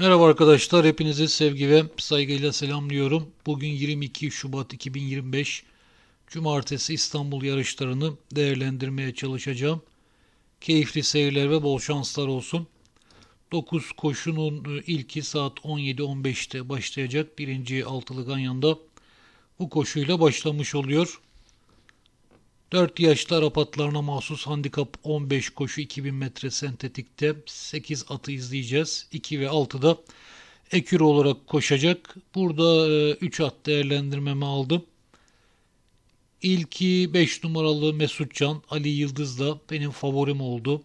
Merhaba arkadaşlar, hepinizi sevgi ve saygıyla selamlıyorum. Bugün 22 Şubat 2025 Cumartesi İstanbul yarışlarını değerlendirmeye çalışacağım. Keyifli seyirler ve bol şanslar olsun. 9 koşunun ilki saat 17.15'te başlayacak. Birinci altılı Ganyan'da bu koşuyla başlamış oluyor. 4 yaşlı Arap atlarına mahsus handikap 15 koşu 2000 metre sentetikte 8 atı izleyeceğiz. 2 ve 6'da ekür olarak koşacak. Burada 3 at değerlendirmemi aldım. İlki 5 numaralı Mesutcan Ali Yıldız'la benim favorim oldu.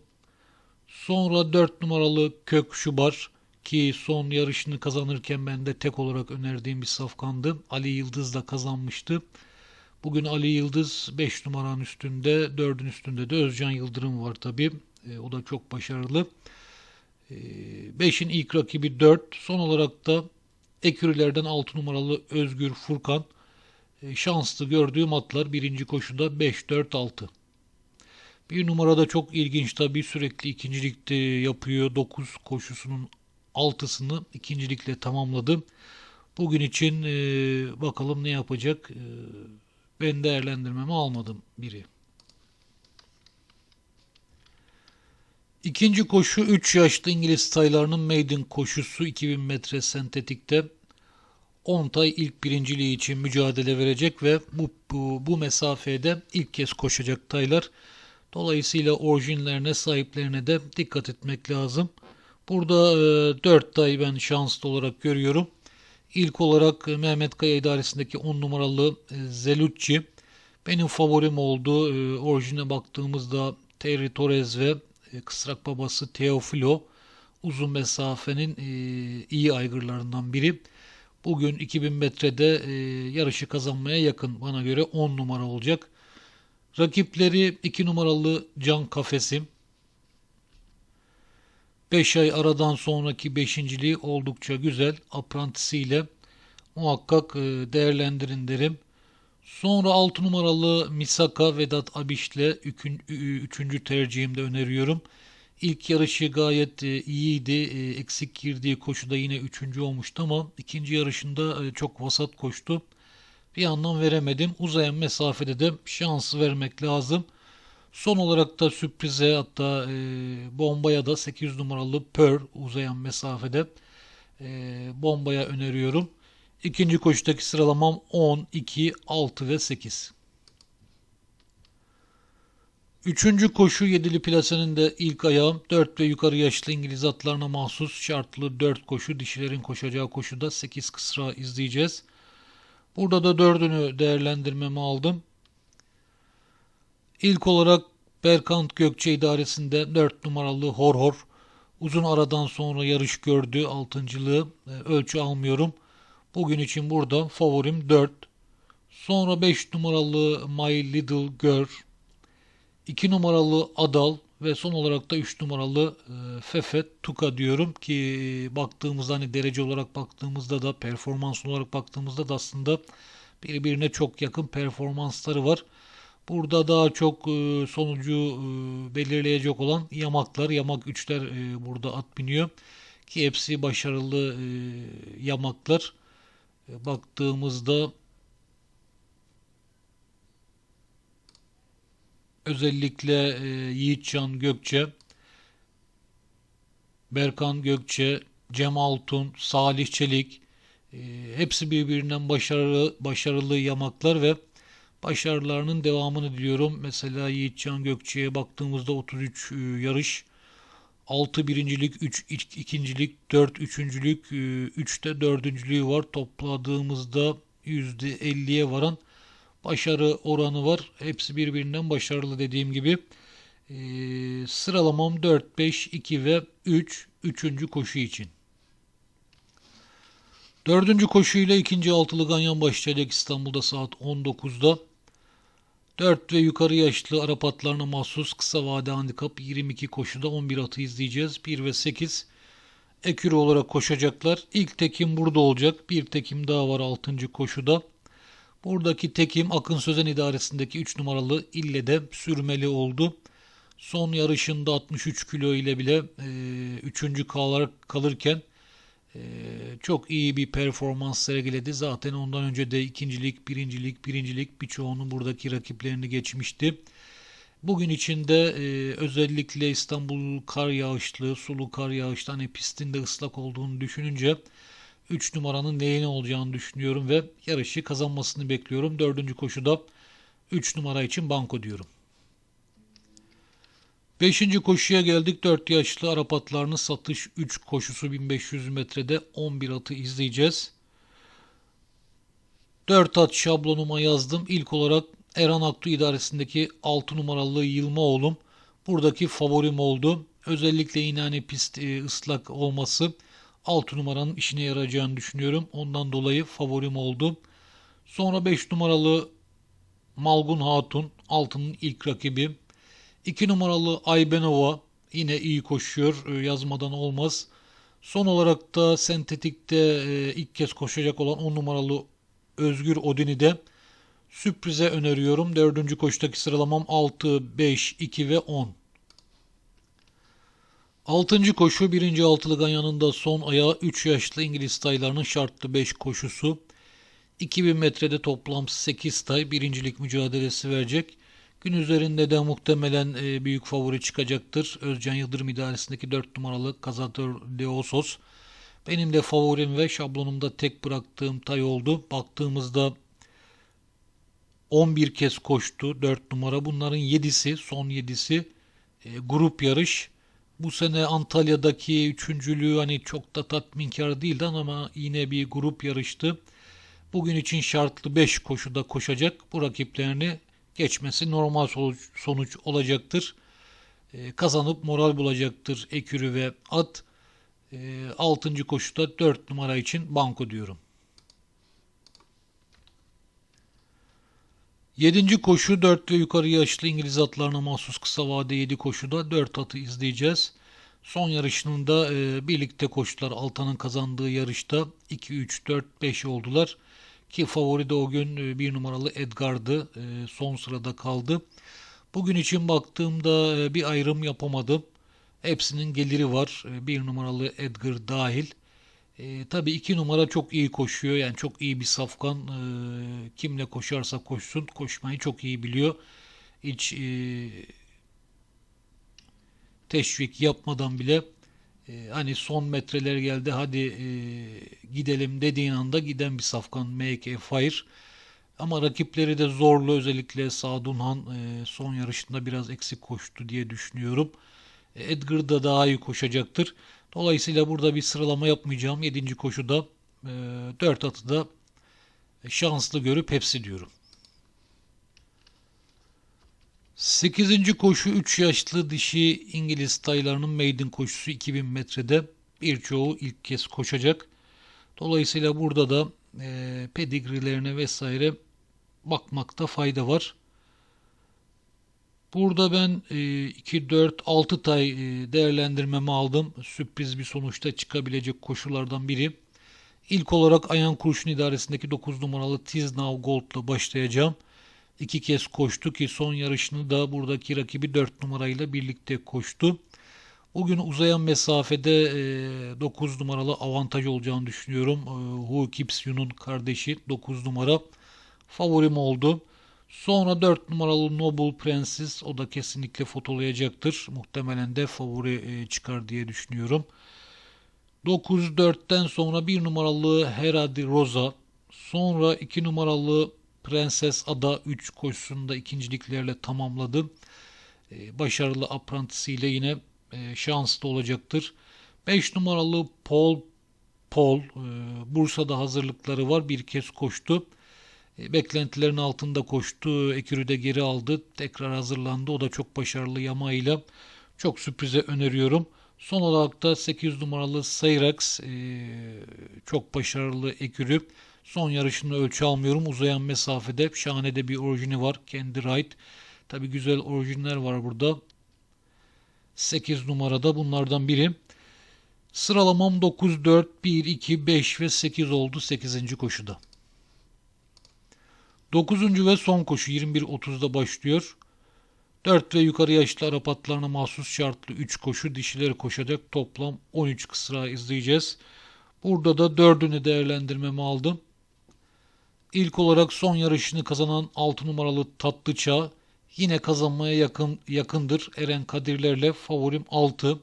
Sonra 4 numaralı Kök Şubar ki son yarışını kazanırken ben de tek olarak önerdiğim bir safkandı. Ali Yıldız da kazanmıştı. Bugün Ali Yıldız 5 numaranın üstünde, 4'ün üstünde de Özcan Yıldırım var tabi. E, o da çok başarılı. 5'in e, ilk rakibi 4. Son olarak da Ekürülerden 6 numaralı Özgür Furkan. E, şanslı gördüğüm atlar birinci koşuda 5-4-6. Bir numarada çok ilginç tabi sürekli ikincilikte yapıyor. 9 koşusunun 6'sını ikincilikle tamamladı. Bugün için e, bakalım ne yapacak. E, ben değerlendirmemi almadım biri. İkinci koşu 3 yaşlı İngiliz taylarının maiden koşusu 2000 metre sentetikte 10 tay ilk birinciliği için mücadele verecek ve bu, bu, bu mesafede ilk kez koşacak taylar. Dolayısıyla orijinlerine sahiplerine de dikkat etmek lazım. Burada e, 4 tay ben şanslı olarak görüyorum. İlk olarak Mehmet Kaya idaresindeki 10 numaralı e, Zelucci benim favorim oldu. E, orijine baktığımızda Terry Torres ve e, kısrak babası Teofilo uzun mesafenin iyi aygırlarından biri. Bugün 2000 metrede yarışı kazanmaya yakın bana göre 10 numara olacak. Rakipleri 2 numaralı Can Kafesim. 5 ay aradan sonraki beşinciliği oldukça güzel. Aprantisiyle muhakkak e, değerlendirin derim. Sonra 6 numaralı Misaka Vedat Abiş'le 3. tercihimde öneriyorum. İlk yarışı gayet e, iyiydi. E, eksik girdiği koşuda yine 3. olmuştu ama ikinci yarışında çok vasat koştu. Bir anlam veremedim. Uzayan mesafede de şans vermek lazım. Son olarak da sürprize hatta e, bombaya da 8 numaralı Pearl uzayan mesafede e, bombaya öneriyorum. İkinci koşudaki sıralamam 10, 2, 6 ve 8. Üçüncü koşu yedili plasenin de ilk ayağı 4 ve yukarı yaşlı İngiliz atlarına mahsus şartlı 4 koşu dişilerin koşacağı koşuda 8 kısra izleyeceğiz. Burada da dördünü değerlendirmemi aldım. İlk olarak Berkant Gökçe idaresinde 4 numaralı Horhor uzun aradan sonra yarış gördü. Altıncılığı e, ölçü almıyorum. Bugün için burada favorim 4. Sonra 5 numaralı My Little Girl. 2 numaralı Adal ve son olarak da 3 numaralı e, Fefet Tuka diyorum ki baktığımızda hani derece olarak baktığımızda da performans olarak baktığımızda da aslında birbirine çok yakın performansları var. Burada daha çok e, sonucu e, belirleyecek olan yamaklar, yamak üçler e, burada at biniyor. Ki hepsi başarılı yamaklar. Baktığımızda özellikle Yiğitcan Gökçe, Berkan Gökçe, Cem Altun, Salih Çelik hepsi birbirinden başarılı başarılı yamaklar ve başarılarının devamını diliyorum. Mesela Yiğitcan Gökçe'ye baktığımızda 33 e, yarış, 6 birincilik, 3 ikincilik, 4 üçüncülük, 3 de dördüncülüğü var. Topladığımızda %50'ye varan başarı oranı var. Hepsi birbirinden başarılı dediğim gibi. E, sıralamam 4, 5, 2 ve 3. Üçüncü koşu için. Dördüncü koşuyla ikinci altılı ganyan başlayacak İstanbul'da saat 19'da. 4 ve yukarı yaşlı Arap atlarına mahsus kısa vade handikap 22 koşuda 11 atı izleyeceğiz. 1 ve 8 ekürü olarak koşacaklar. İlk tekim burada olacak. Bir tekim daha var 6. koşuda. Buradaki tekim Akın Sözen idaresindeki 3 numaralı ille sürmeli oldu. Son yarışında 63 kilo ile bile 3. E, kalır, kalırken Ee, çok iyi bir performans sergiledi. Zaten ondan önce de ikincilik, birincilik, birincilik birçoğunun buradaki rakiplerini geçmişti. Bugün içinde e, özellikle İstanbul kar yağışlı, sulu kar yağışlı hani pistin de ıslak olduğunu düşününce 3 numaranın neyine olacağını düşünüyorum ve yarışı kazanmasını bekliyorum. Dördüncü koşuda 3 numara için banko diyorum. Beşinci koşuya geldik. 4 yaşlı Arap atlarının satış 3 koşusu 1500 metrede 11 atı izleyeceğiz. 4 at şablonuma yazdım. İlk olarak Erhan Aktu idaresindeki 6 numaralı Yılmaoğlu'm buradaki favorim oldu. Özellikle yine pist e, ıslak olması 6 numaranın işine yarayacağını düşünüyorum. Ondan dolayı favorim oldu. Sonra 5 numaralı Malgun Hatun altının ilk rakibi. 2 numaralı Aybenova yine iyi koşuyor. E, yazmadan olmaz. Son olarak da sentetikte e, ilk kez koşacak olan 10 numaralı Özgür Odin'i de sürprize öneriyorum. Dördüncü koşudaki sıralamam 6, 5, 2 ve 10. Altıncı koşu birinci altılı ganyanında son ayağı 3 yaşlı İngiliz taylarının şartlı 5 koşusu. 2000 metrede toplam 8 tay birincilik mücadelesi verecek. Gün üzerinde de muhtemelen e, büyük favori çıkacaktır. Özcan Yıldırım idaresindeki 4 numaralı Kazatör Deosos. Benim de favorim ve şablonumda tek bıraktığım tay oldu. Baktığımızda 11 kez koştu 4 numara. Bunların 7'si son 7'si e, grup yarış. Bu sene Antalya'daki üçüncülüğü hani çok da tatminkar değildi ama yine bir grup yarıştı. Bugün için şartlı 5 koşuda koşacak. Bu rakiplerini geçmesi normal sonuç, olacaktır. E, kazanıp moral bulacaktır Ekürü ve At. E, 6. koşuda 4 numara için banko diyorum. 7. koşu 4 ve yukarı yaşlı İngiliz atlarına mahsus kısa vade 7 koşuda 4 atı izleyeceğiz. Son yarışının da e, birlikte koştular. Altan'ın kazandığı yarışta 2, 3, 4, 5 oldular. Ki favori de o gün e, bir numaralı Edgar'dı. E, son sırada kaldı. Bugün için baktığımda e, bir ayrım yapamadım. Hepsinin geliri var. Bir numaralı Edgar dahil. E, tabii iki numara çok iyi koşuyor. Yani çok iyi bir safkan. E, kimle koşarsa koşsun. Koşmayı çok iyi biliyor. Hiç e, teşvik yapmadan bile e, hani son metreler geldi hadi e, gidelim dediğin anda giden bir safkan a Fire. Ama rakipleri de zorlu özellikle Sadunhan e, son yarışında biraz eksik koştu diye düşünüyorum. E, Edgar da daha iyi koşacaktır. Dolayısıyla burada bir sıralama yapmayacağım. 7. koşuda e, 4 atı da şanslı görüp hepsi diyorum. 8. koşu 3 yaşlı dişi İngiliz taylarının maiden koşusu 2000 metrede birçoğu ilk kez koşacak. Dolayısıyla burada da e, pedigrilerine vesaire bakmakta fayda var. Burada ben e, 2, 4, 6 tay e, değerlendirmemi aldım. Sürpriz bir sonuçta çıkabilecek koşulardan biri. İlk olarak Ayan Kurşun idaresindeki 9 numaralı Tiznau Gold'la başlayacağım. İki kez koştu ki son yarışını da buradaki rakibi 4 numarayla birlikte koştu. Bugün uzayan mesafede e, 9 numaralı avantaj olacağını düşünüyorum. E, Hu Kipsyun'un kardeşi 9 numara favorim oldu. Sonra 4 numaralı Noble Princess o da kesinlikle fotolayacaktır. Muhtemelen de favori e, çıkar diye düşünüyorum. 9-4'ten sonra 1 numaralı Heradi Rosa. Sonra 2 numaralı Prenses Ada 3 koşusunda ikinciliklerle tamamladı. E, başarılı aprantisiyle yine e, şanslı olacaktır. 5 numaralı Paul Paul e, Bursa'da hazırlıkları var. Bir kez koştu. E, beklentilerin altında koştu. Ekürü de geri aldı. Tekrar hazırlandı. O da çok başarılı yamayla. Çok sürprize öneriyorum. Son olarak da 8 numaralı Sayrax çok başarılı ekürü. Son yarışında ölçü almıyorum. Uzayan mesafede şahane de bir orijini var. Kendi right. Tabi güzel orijinler var burada. 8 numarada bunlardan biri. Sıralamam 9, 4, 1, 2, 5 ve 8 oldu 8. koşuda. 9. ve son koşu 21.30'da başlıyor. 4 ve yukarı yaşlı Arap atlarına mahsus şartlı 3 koşu dişileri koşacak. Toplam 13 kısra izleyeceğiz. Burada da dördünü değerlendirmemi aldım. İlk olarak son yarışını kazanan 6 numaralı Tatlıçağ yine kazanmaya yakın yakındır. Eren Kadirlerle favorim 6.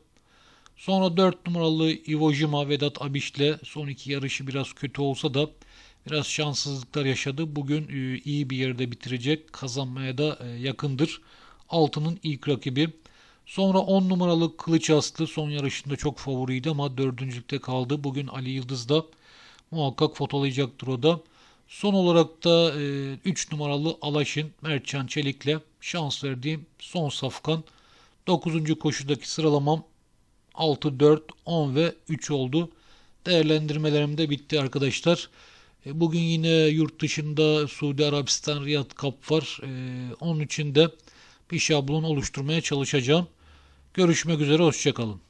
Sonra 4 numaralı Ivo Jima Vedat Abiş'le son iki yarışı biraz kötü olsa da biraz şanssızlıklar yaşadı. Bugün e, iyi bir yerde bitirecek. Kazanmaya da e, yakındır. 6'nın ilk rakibi. Sonra 10 numaralı Kılıç Aslı son yarışında çok favoriydi ama dördüncülükte kaldı. Bugün Ali Yıldız da muhakkak fotolayacaktır o da. Son olarak da 3 numaralı Alaş'ın Mertcan Çelik'le şans verdiğim son safkan. 9. koşudaki sıralamam 6, 4, 10 ve 3 oldu. Değerlendirmelerim de bitti arkadaşlar. E, Bugün yine yurt dışında Suudi Arabistan Riyad Cup var. E, Onun için de bir şablon oluşturmaya çalışacağım. Görüşmek üzere, hoşçakalın.